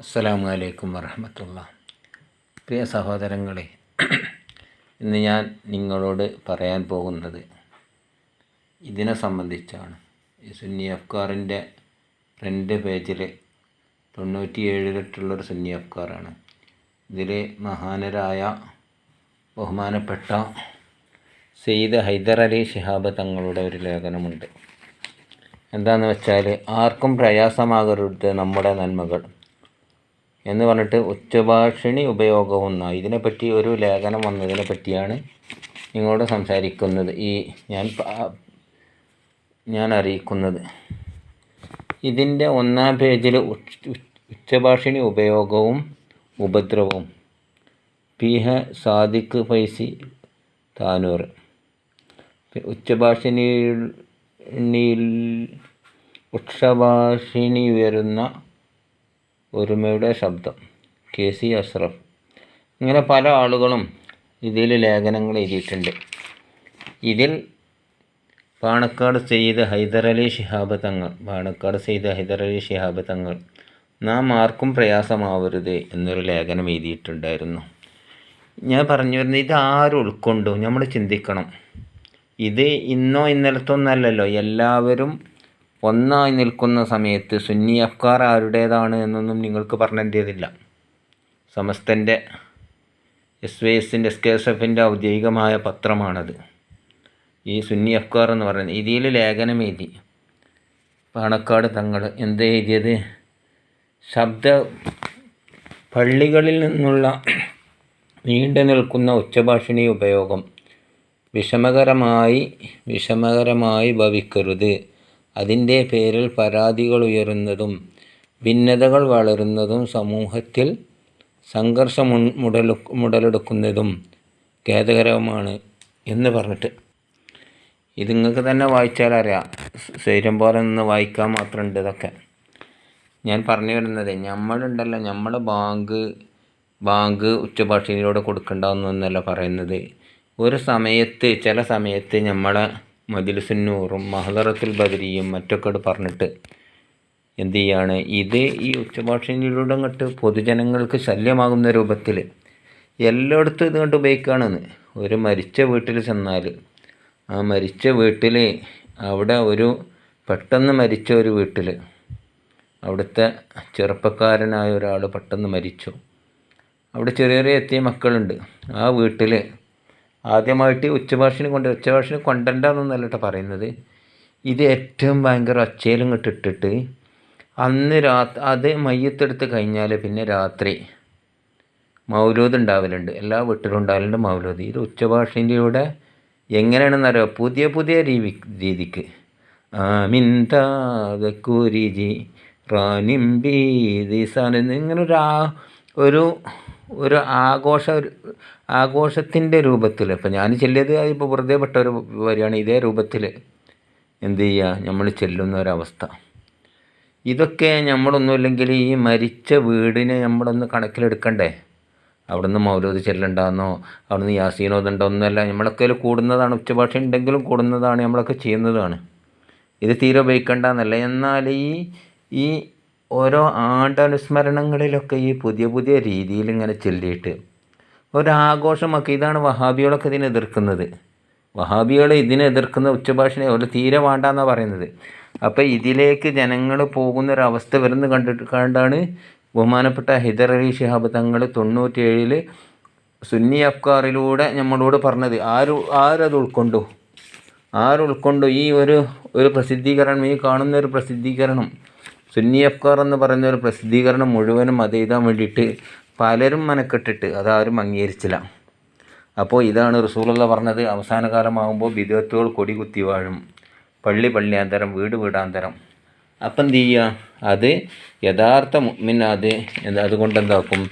അസ്സലാമു അലൈക്കും വറഹമത്തുള്ള. പ്രിയ സഹോദരങ്ങളെ ഇന്ന് ഞാൻ നിങ്ങളോട് പറയാൻ പോകുന്നത് ഇതിനെ സംബന്ധിച്ചാണ്. ഈ സുന്നി അഫ്കാറിന്റെ ഫ്രണ്ട് പേജിൽ തൊണ്ണൂറ്റി ഏഴിലിട്ടുള്ളൊരു സുന്നി അഫ്കാറാണ്. ഇതിലെ മഹാനരായ ബഹുമാനപ്പെട്ട സെയ്ദ് ഹൈദർ അലി ഷിഹാബ് തങ്ങളുടെ ഒരു ലേഖനമുണ്ട്. എന്താണെന്ന് വെച്ചാൽ ആർക്കും പ്രയാസമാകരുത് നമ്മുടെ നന്മകൾ. എന്ന് പറഞ്ഞിട്ട് ഉച്ചഭാഷിണി ഉപയോഗമൊന്ന ഇതിനെപ്പറ്റി ഒരു ലേഖനം വന്നതിനെ പറ്റിയാണ് നിങ്ങളോട് സംസാരിക്കുന്നത്. ഈ ഞാൻ ഞാൻ അറിയിക്കുന്നത്. ഇതിന്റെ ഒന്നാം പേജിൽ ഉച്ചഭാഷിണി ഉപയോഗവും ഉപദ്രവവും. പി ഹ സാദിഖ് ഫൈസി താനൂർ. ഉച്ചഭാഷിണിയിൽ ഉച്ചഭാഷിണി ഉയരുന്ന ഒരുമയുടെ ശബ്ദം. കെ. സി. അഷ്റഫ്. ഇങ്ങനെ പല ആളുകളും ഇതിൽ ലേഖനങ്ങൾ എഴുതിയിട്ടുണ്ട്. ഇതിൽ പാണക്കാട് സെയ്ദ് ഹൈദരലി ശിഹാബ് തങ്ങൾ പാണക്കാട് സെയ്ദ് ഹൈദരലി ശിഹാബ് തങ്ങൾ നാം ആർക്കും പ്രയാസമാവരുത് എന്നൊരു ലേഖനം എഴുതിയിട്ടുണ്ടായിരുന്നു. ഞാൻ പറഞ്ഞു വരുന്നത് ഇത് ആരും ഉൾക്കൊണ്ടു? നമ്മൾ ചിന്തിക്കണം. ഇത് ഇന്നോ ഇന്നലത്തോ എന്നല്ലല്ലോ എല്ലാവരും ഒന്നായി നിൽക്കുന്ന സമയത്ത് സുന്നി അഫ്കാർ ആരുടേതാണ് എന്നൊന്നും നിങ്ങൾക്ക് പറഞ്ഞേണ്ടതില്ല സമസ്തന്റെ എസ് വൈ എസിന്റെ എസ് കെ എസ് എഫിന്റെ ഔദ്യോഗികമായ പത്രമാണത്. ഈ സുന്നി അഫ്കാർ എന്ന് പറയുന്നത് ഇതിൽ ലേഖനം എഴുതി പാണക്കാട് തങ്ങൾ എന്ത് എഴുതിയത്? ശബ്ദ പള്ളികളിൽ നിന്നുള്ള നീണ്ടു നിൽക്കുന്ന ഉച്ചഭാഷിണി ഉപയോഗം വിഷമകരമായി വിഷമകരമായി ഭവിക്കരുത്. അതിന്റെ പേരിൽ പരാതികൾ ഉയരുന്നതും ഭിന്നതകൾ വളരുന്നതും സമൂഹത്തിൽ സംഘർഷം മുടലു മുടലെടുക്കുന്നതും ഖേദകരവുമാണ് എന്ന് പറഞ്ഞിട്ട്. ഇത് നിങ്ങൾക്ക് തന്നെ വായിച്ചാൽ അറിയാം. സ്വൈരം പോലെ നിന്ന് വായിക്കാൻ മാത്രമുണ്ട് ഇതൊക്കെ. ഞാൻ പറഞ്ഞു വരുന്നത് നമ്മളുണ്ടല്ലോ. നമ്മുടെ ബാങ്ക് ബാങ്ക് ഉച്ചഭാഷയിലൂടെ കൊടുക്കണ്ടെന്നൊന്നല്ല പറയുന്നത്. ഒരു സമയത്ത് ചില സമയത്ത് നമ്മളെ മജിലിസുന്നൂറും മഹദറത്തുൽ ബദരിയും മറ്റൊക്കെ പറഞ്ഞിട്ട് എന്ത് ചെയ്യാണ്? ഇത് ഈ ഉച്ചഭാഷയിലൂടെ അങ്ങോട്ട് പൊതുജനങ്ങൾക്ക് ശല്യമാകുന്ന രൂപത്തിൽ എല്ലായിടത്തും ഇത് കണ്ട് ഉപയോഗിക്കുകയാണെന്ന് ഒരു മരിച്ച വീട്ടിൽ ചെന്നാൽ ആ മരിച്ച വീട്ടിൽ അവിടെ ഒരു പെട്ടെന്ന് മരിച്ച ഒരു വീട്ടിൽ അവിടുത്തെ ചെറുപ്പക്കാരനായ ഒരാൾ പെട്ടെന്ന് മരിച്ചു. അവിടെ ചെറിയ ചെറിയ എത്തിയ മക്കളുണ്ട്. ആ വീട്ടിൽ ആദ്യമായിട്ട് ഉച്ചഭാഷന് കൊണ്ട് ഉച്ചഭാഷന് കൊണ്ടണ്ടെന്നൊന്നല്ല കേട്ടോ പറയുന്നത്. ഇത് ഏറ്റവും ഭയങ്കര ഒച്ചയിലും കിട്ടിട്ടിട്ട് അന്ന് രാത്രി അത് മയ്യത്തെടുത്ത് കഴിഞ്ഞാൽ പിന്നെ രാത്രി മൗലൂദ് ഉണ്ടാവലുണ്ട്. എല്ലാ വീട്ടിലും ഉണ്ടാവലുണ്ട് മൗലൂദ്. ഇത് ഉച്ചഭാഷയിലൂടെ എങ്ങനെയാണെന്നറിയോ? പുതിയ പുതിയ രീതി രീതിക്ക്. ആമിന്താകുരിജി റാനിം സാധനം ഇങ്ങനെ ഒരു ഒരു ഒരു ആഘോഷ ആഘോഷത്തിന്റെ രൂപത്തിൽ. ഇപ്പം ഞാൻ ചെല്ലിയത് ഇപ്പോൾ വെറുതെ പെട്ട ഒരു വരികയാണ്. ഇതേ രൂപത്തിൽ എന്ത് ചെയ്യുക? നമ്മൾ ചെല്ലുന്ന ഒരവസ്ഥ. ഇതൊക്കെ നമ്മളൊന്നുമില്ലെങ്കിൽ ഈ മരിച്ച വീടിനെ നമ്മളൊന്ന് കണക്കിലെടുക്കണ്ടേ? അവിടുന്ന് മൗലൂദ് ചെല്ലണ്ടെന്നോ? അവിടുന്ന് യാസീനോദുണ്ടോ ഒന്നുമല്ല. നമ്മളൊക്കെ അതിൽ കൂടുന്നതാണ്. ഉച്ചഭാഷ ഉണ്ടെങ്കിലും കൂടുന്നതാണ്. നമ്മളൊക്കെ ചെയ്യുന്നതാണ്. ഇത് തീരെ ഉപയോഗിക്കേണ്ടെന്നല്ല എന്നാൽ ഈ ഈ ഓരോ ആണ്ടനുസ്മരണങ്ങളിലൊക്കെ ഈ പുതിയ പുതിയ രീതിയിൽ ഇങ്ങനെ ചൊല്ലിയിട്ട് ഒരാഘോഷമൊക്കെ ഇതാണ് വഹാബികളൊക്കെ ഇതിനെ എതിർക്കുന്നത്. വഹാബികൾ ഇതിനെ എതിർക്കുന്ന ഒരു തീരെ വേണ്ടെന്നാണ് പറയുന്നത്. അപ്പോൾ ഇതിലേക്ക് ജനങ്ങൾ പോകുന്നൊരവസ്ഥ വരുന്ന കണ്ടിട്ട് കണ്ടാണ് ബഹുമാനപ്പെട്ട ഹിദർ അലി ഷിഹാബ് തങ്ങൾ തൊണ്ണൂറ്റിയേഴിൽ സുന്നി അഫ്കാറിലൂടെ നമ്മളോട് പറഞ്ഞത് ആര് ആരത് ഉൾക്കൊണ്ടു ആരുൾക്കൊണ്ടു ഈ ഒരു ഒരു പ്രസിദ്ധീകരണം ഈ കാണുന്ന ഒരു പ്രസിദ്ധീകരണം സുന്നി അഫ്കാർ എന്ന് പറയുന്ന ഒരു പ്രസിദ്ധീകരണം മുഴുവനും അത് എഴുതാൻ വേണ്ടിയിട്ട് പലരും മനക്കെട്ടിട്ട് അതാരും അംഗീകരിച്ചില്ല. അപ്പോൾ ഇതാണ് റസൂലുള്ള പറഞ്ഞത് അവസാന കാലമാകുമ്പോൾ വിധത്തുകൾ കൊടി കുത്തി വാഴും. പള്ളി പള്ളിയാന്തരം വീട് വീടാന്തരം. അപ്പം എന്ത് ചെയ്യുക അത് യഥാർത്ഥ മുഅ്മിൻ അത് അതുകൊണ്ട് എന്താക്കും?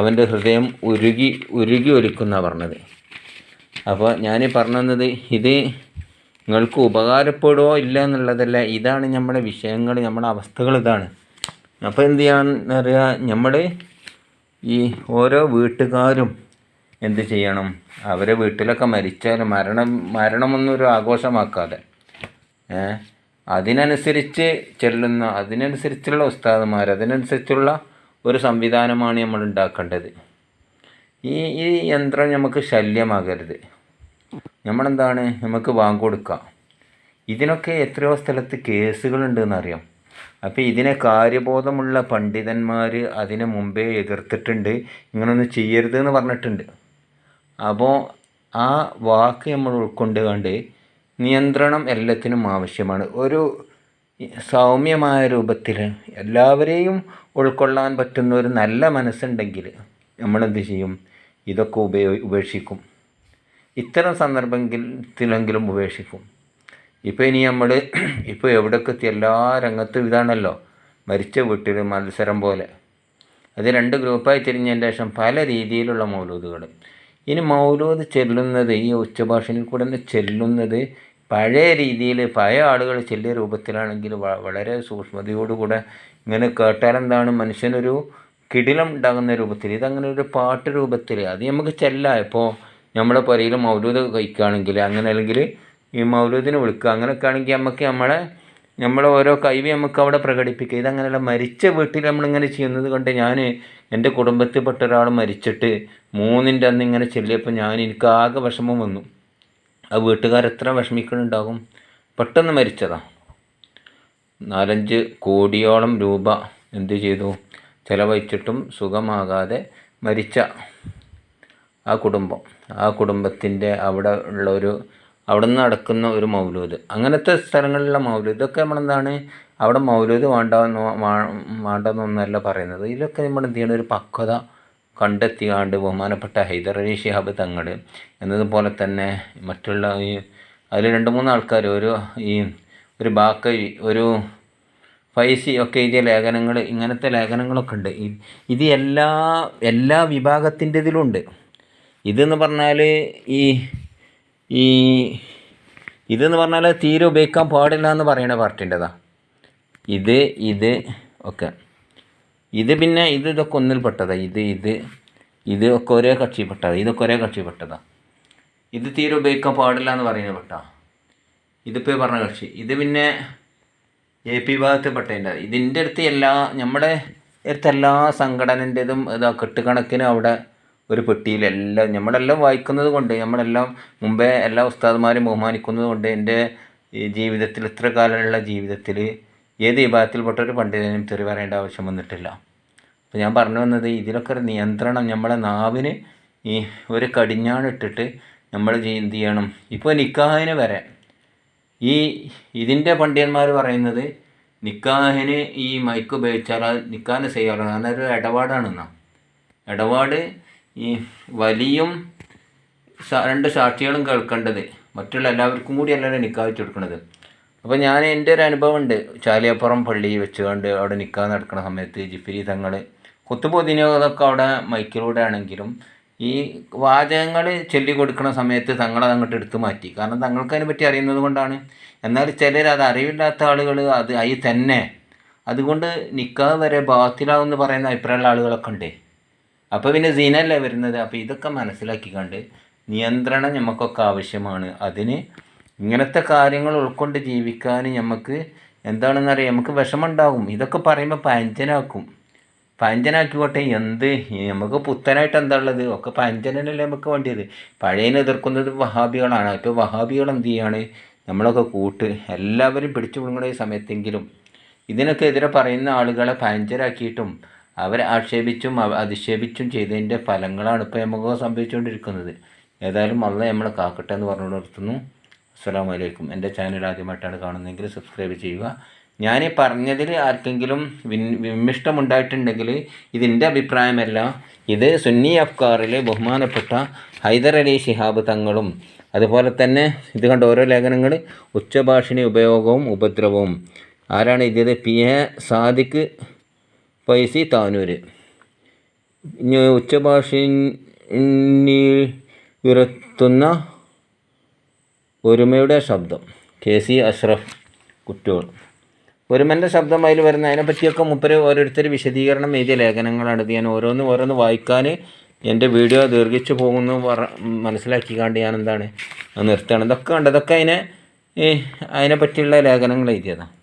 അവന്റെ ഹൃദയം ഉരുകി ഉരുകി ഒലിക്കുന്ന പറഞ്ഞത്. അപ്പോൾ ഞാൻ പറഞ്ഞത് ഇത് നിങ്ങൾക്ക് ഉപകാരപ്പെടുമോ ഇല്ല എന്നുള്ളതല്ല ഇതാണ് നമ്മുടെ വിഷയങ്ങൾ നമ്മുടെ അവസ്ഥകൾ ഇതാണ്. അപ്പോൾ എന്ത് ചെയ്യാന്ന് അറിയാം നമ്മൾ ഈ ഓരോ വീട്ടുകാരും എന്ത് ചെയ്യണം? അവരെ വീട്ടിലൊക്കെ മരിച്ചാൽ മരണം മരണമൊന്നും ഒരു ആഘോഷമാക്കാതെ. അതിനനുസരിച്ച് ചെല്ലുന്ന അതിനനുസരിച്ചുള്ള ഉസ്താദുമാർ അതിനനുസരിച്ചുള്ള ഒരു സംവിധാനമാണ് നമ്മൾ ഉണ്ടാക്കേണ്ടത്. ഈ ഈ യന്ത്രം നമുക്ക് ശല്യമാകരുത്. നമ്മളെന്താണ്? നമുക്ക് വാങ്ങി കൊടുക്കാം. ഇതിനൊക്കെ എത്രയോ സ്ഥലത്ത് കേസുകളുണ്ട് എന്നറിയാം അപ്പോൾ ഇതിനെ കാര്യബോധമുള്ള പണ്ഡിതന്മാർ അതിനെ മുമ്പേ എതിർത്തിട്ടുണ്ട്. ഇങ്ങനൊന്നും ചെയ്യരുത് എന്ന് പറഞ്ഞിട്ടുണ്ട്. അപ്പോൾ ആ വാക്ക് നമ്മൾ ഉൾക്കൊണ്ട് കണ്ട് നിയന്ത്രണം എല്ലാത്തിനും ആവശ്യമാണ്. ഒരു സൗമ്യമായ രൂപത്തിൽ എല്ലാവരെയും ഉൾക്കൊള്ളാൻ പറ്റുന്ന ഒരു നല്ല മനസ്സുണ്ടെങ്കിൽ നമ്മളെന്ത് ചെയ്യും? ഇതൊക്കെ ഉപയോ ഉപേക്ഷിക്കും. ഇത്തരം സന്ദർഭത്തിലെങ്കിലും ഉപേക്ഷിക്കും. ഇപ്പോൾ ഇനി നമ്മൾ ഇപ്പോൾ എവിടെയൊക്കെ എത്തി എല്ലാ രംഗത്തും ഇതാണല്ലോ. മരിച്ച വീട്ടിൽ മത്സരം പോലെ. അത് രണ്ട് ഗ്രൂപ്പായി തിരിഞ്ഞതിന് ശേഷം പല രീതിയിലുള്ള മൗലൂദുകൾ. ഇനി മൗലൂദ് ചെല്ലുന്നത് ഈ ഉച്ചഭാഷയിൽ കൂടെ തന്നെ ചെല്ലുന്നത് പഴയ രീതിയിൽ പഴയ ആളുകൾ ചെല്ലിയ രൂപത്തിലാണെങ്കിൽ വളരെ സൂക്ഷ്മതയോടുകൂടെ ഇങ്ങനെ കേട്ടാലെന്താണ് മനുഷ്യനൊരു കിടിലം ഉണ്ടാകുന്ന രൂപത്തിൽ ഇതങ്ങനെ ഒരു പാട്ട് രൂപത്തിൽ അത് നമുക്ക് ചെല്ലാം. ഇപ്പോൾ നമ്മളെ പുരയിൽ മൗലൂദ് കഴിക്കുകയാണെങ്കിൽ അങ്ങനെ അല്ലെങ്കിൽ ഈ മൗലൂദിനെ വിളിക്കുക. അങ്ങനെയൊക്കെ ആണെങ്കിൽ നമുക്ക് നമ്മളെ നമ്മളെ ഓരോ കൈവി നമുക്ക് അവിടെ പ്രകടിപ്പിക്കുക. ഇതങ്ങനെയല്ല മരിച്ച വീട്ടിൽ നമ്മളിങ്ങനെ ചെയ്യുന്നത് കൊണ്ട് ഞാൻ എന്റെ കുടുംബത്തിൽപ്പെട്ട ഒരാൾ മരിച്ചിട്ട് മൂന്നിന്റെ അന്ന് ഇങ്ങനെ ചെല്ലിയപ്പോൾ ഞാൻ എനിക്ക് ആകെ വിഷമം വന്നു. ആ വീട്ടുകാരെത്ര വിഷമിക്കുന്നുണ്ടാകും പെട്ടെന്ന് മരിച്ചതാ. നാലഞ്ച് കോടിയോളം രൂപ എന്ത് ചെയ്തു? ചിലവഴിച്ചിട്ടും സുഖമാകാതെ മരിച്ച ആ കുടുംബം. ആ കുടുംബത്തിന്റെ അവിടെ ഉള്ള ഒരു അവിടെ നിന്ന് നടക്കുന്ന ഒരു മൗലൂദ്. അങ്ങനത്തെ സ്ഥലങ്ങളിലുള്ള മൗലൂദ്. ഇതൊക്കെ നമ്മളെന്താണ്? അവിടെ മൗലൂദ് വേണ്ട വേണ്ടെന്നൊന്നല്ല പറയുന്നത്. ഇതിലൊക്കെ നമ്മൾ എന്ത് ചെയ്യണം? ഒരു പക്വത കണ്ടെത്തിയാണ്ട് ബഹുമാനപ്പെട്ട ഹൈദർ അലി ഷിഹാബ് തങ്ങൾ എന്നതുപോലെ തന്നെ മറ്റുള്ള ഈ അതിൽ രണ്ട് മൂന്ന് ആൾക്കാർ ഒരു ഈ ഒരു ബാക്ക ഒരു ഫൈസി ഒക്കെ എഴുതിയ ലേഖനങ്ങൾ ഇങ്ങനത്തെ ലേഖനങ്ങളൊക്കെ ഉണ്ട്. ഇത് എല്ലാ എല്ലാ വിഭാഗത്തിന്റെ ഇതിലുണ്ട് ഇതെന്ന് പറഞ്ഞാൽ ഈ ഈ ഇതെന്ന് പറഞ്ഞാൽ തീരെ ഉപയോഗിക്കാൻ പാടില്ല എന്ന് പറയുന്ന പാർട്ടിന്റെതാ. ഇത് ഇത് ഒക്കെ. ഇത് പിന്നെ ഇത് ഇതൊക്കെ ഒന്നിൽപ്പെട്ടതാ ഇത് ഇത് ഇത് ഒക്കെ ഒരേ കക്ഷിപ്പെട്ടതാണ് ഇതൊക്കെ ഒരേ കക്ഷിപ്പെട്ടതാണ് ഇത് തീരെ ഉപയോഗിക്കാൻ പാടില്ല എന്ന് പറയുന്ന പെട്ടാ. ഇതിപ്പോൾ പറഞ്ഞ കക്ഷി. ഇത് പിന്നെ എ പി ഭാഗത്ത് പെട്ടതിന്റെ ഇതിന്റെ അടുത്ത് എല്ലാ നമ്മുടെ അടുത്ത് എല്ലാ സംഘടനന്റെതും ഇതാ കെട്ടുകണക്കിന് അവിടെ ഒരു പെട്ടിയിലെല്ലാം നമ്മളെല്ലാം വായിക്കുന്നത് കൊണ്ട് നമ്മളെല്ലാം മുമ്പേ എല്ലാ ഉസ്താദ്മാരും ബഹുമാനിക്കുന്നത് കൊണ്ട് എന്റെ ജീവിതത്തിൽ ഇത്ര കാലമുള്ള ജീവിതത്തിൽ ഏത് വിഭാഗത്തിൽപ്പെട്ട ഒരു പണ്ഡിതനും തെറി പറയേണ്ട ആവശ്യം വന്നിട്ടില്ല. അപ്പോൾ ഞാൻ പറഞ്ഞു വന്നത് ഇതിലൊക്കെ ഒരു നിയന്ത്രണം നമ്മളെ നാവിന് ഈ ഒരു കടിഞ്ഞാണിട്ടിട്ട് നമ്മൾ എന്ത് ചെയ്യണം? ഇപ്പോൾ നിക്കാഹിന് വരെ ഈ ഇതിന്റെ പണ്ഡിതന്മാർ പറയുന്നത് നിക്കാഹിന് ഈ മൈക്ക് ഉപയോഗിച്ചാൽ നിക്കാഹിന് ചെയ്യാറ് കാരണം ഒരു ഇടപാടാണെന്നാണ് ഇടപാട് ഈ വലിയും രണ്ട് സാക്ഷികളും കേൾക്കേണ്ടത് മറ്റുള്ള എല്ലാവർക്കും കൂടി അല്ലല്ലോ നിക്കാഹ് വെച്ച് കൊടുക്കുന്നത് അപ്പോൾ ഞാൻ എന്റെ ഒരു അനുഭവം ഉണ്ട് ചാലിയപ്പുറം പള്ളി വെച്ചുകൊണ്ട് അവിടെ നിൽക്കാൻ നടക്കുന്ന സമയത്ത് ജിഫിരി തങ്ങൾ കുത്തുപൊതിനൊക്കെ അവിടെ മൈക്കിലൂടെ ആണെങ്കിലും ഈ വാചകങ്ങൾ ചൊല്ലി കൊടുക്കുന്ന സമയത്ത് തങ്ങളത് അങ്ങോട്ട് എടുത്തു മാറ്റി. കാരണം തങ്ങൾക്ക് അതിനെ പറ്റി അറിയുന്നത് കൊണ്ടാണ്. എന്നാൽ ചിലർ അത് അറിവില്ലാത്ത ആളുകൾ അത് ആയി തന്നെ. അതുകൊണ്ട് നിക്കാഹ് വരെ ബാത്തിലാവെന്ന് പറയുന്ന അഭിപ്രായമുള്ള ആളുകളൊക്കെ ഉണ്ട്. അപ്പോൾ പിന്നെ സീനല്ലേ വരുന്നത്? അപ്പോൾ ഇതൊക്കെ മനസ്സിലാക്കി കണ്ട് നിയന്ത്രണം നമുക്കൊക്കെ ആവശ്യമാണ്. അതിന് ഇങ്ങനത്തെ കാര്യങ്ങൾ ഉൾക്കൊണ്ട് ജീവിക്കാൻ നമുക്ക് എന്താണെന്നറിയാം? നമുക്ക് വിഷമമുണ്ടാകും. ഇതൊക്കെ പറയുമ്പോൾ പഞ്ചനാക്കും പഞ്ചനാക്കിക്കോട്ടെ എന്ത്? നമുക്ക് പുത്തനായിട്ട് എന്താ ഉള്ളത്? ഒക്കെ പഞ്ചനല്ലേ നമുക്ക് വേണ്ടിയത്. പഴയനെ എതിർക്കുന്നത് വഹാബികളാണ്. ഇപ്പോൾ വഹാബികൾ എന്ത് ചെയ്യാണ്? നമ്മളൊക്കെ കൂട്ട് എല്ലാവരും പിടിച്ചു ഈ സമയത്തെങ്കിലും ഇതിനൊക്കെ എതിരെ പറയുന്ന ആളുകളെ പഞ്ചരാക്കിയിട്ടും അവരെ ആക്ഷേപിച്ചും അധിക്ഷേപിച്ചും ചെയ്തതിന്റെ ഫലങ്ങളാണ് ഇപ്പോൾ നമുക്ക് സംഭവിച്ചുകൊണ്ടിരിക്കുന്നത്. ഏതായാലും അള്ള നമ്മളെ കാക്കട്ടെ എന്ന് പറഞ്ഞു നിർത്തുന്നു. അസ്സാം വലൈക്കും എന്റെ ചാനൽ ആദ്യമായിട്ടാണ് കാണുന്നതെങ്കിൽ സബ്സ്ക്രൈബ് ചെയ്യുക. ഞാൻ പറഞ്ഞതിൽ ആർക്കെങ്കിലും വിൻ വിമിഷ്ടമുണ്ടായിട്ടുണ്ടെങ്കിൽ ഇതിന്റെ അഭിപ്രായമല്ല. ഇത് സുന്നി അഫ്കാറിലെ ബഹുമാനപ്പെട്ട ഹൈദർ അലി ശിഹാബ് തങ്ങളും അതുപോലെ തന്നെ ഇത് കണ്ട ഓരോ ലേഖനങ്ങൾ ഉച്ചഭാഷിണി ഉപയോഗവും ഉപദ്രവവും. ആരാണ് ഇത്? P A Sadiq Faizy Tanur. ഇനി ഉച്ചഭാഷിണി ഉയർത്തുന്ന ഒരുമയുടെ ശബ്ദം. കെ സി അഷ്റഫ് കുറ്റൂർ ഒരുമന്റെ ശബ്ദം അതിൽ വരുന്ന അതിനെപ്പറ്റിയൊക്കെ മുപ്പര് ഓരോരുത്തർ വിശദീകരണം എഴുതിയ ലേഖനങ്ങളാണ് ഇത്. ഞാൻ ഓരോന്ന് ഓരോന്ന് വായിക്കാൻ എന്റെ വീഡിയോ ദീർഘിച്ചു പോകുന്നു. പറ മനസ്സിലാക്കിക്കാണ്ട് ഞാൻ എന്താണ് നിർത്തുകയാണ്. ഇതൊക്കെ ഉണ്ട് ഇതൊക്കെ അതിനെ അതിനെപ്പറ്റിയുള്ള അതിനെ പറ്റിയുള്ള ലേഖനങ്ങൾ എഴുതിയതാണ്